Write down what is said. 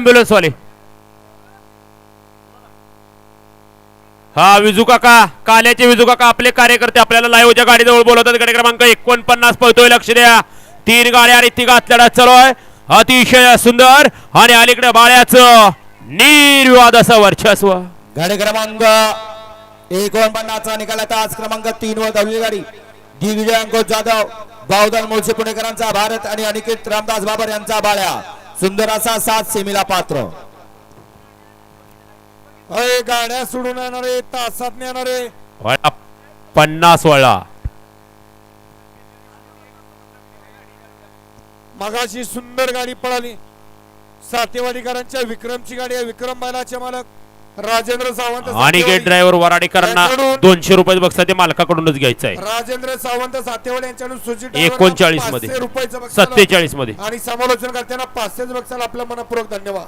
Ambulance वाले हा विजू काका काल्याचे विजू काका आपले कार्यकर्ते आपल्याला लाईव्हच्या गाडीजवळ बोलवतात. गाडी क्रमांक एकोणपन्नास पळतोय लक्ष द्या. तीन गाड्या आणि तिघ लढत चालू आहे अतिशय सुंदर आणि अलीकडे बाळ्याचं निर्विवाद असं वर्चस्व. गाडी क्रमांक एकोणपन्नासचा निकाल आज क्रमांक तीन वर दहावी गाडी. दिग्विजय अंकुश जाधव बावधन मुळशी पुणेकरांचा भारत आणि अनिकेत रामदास बाबर यांचा बाळ्या. सुंदर असा सात सेमीला पात्र. अय गाड्या सोडून येणारे तासात येणारे. वळा पन्नास वळा. मगाशी सुंदर गाडी पळाली. सातेवाडीकरांच्या विक्रमची गाडी आहे विक्रम बैलाचे मालक. राजेंद्र सावंत आणि गेट. ड्रायव्हर वराडेकरांना दोनशे रुपये बघता ते मालकाकडूनच घ्यायचं आहे राजेंद्र सावंत सातेवाडी यांच्याकडून सुजित 39 मध्ये. सत्तेचाळीसमध्ये आणि समालोचन करताना पाचशेच बक्षाला आपलं मनपूर्वक धन्यवाद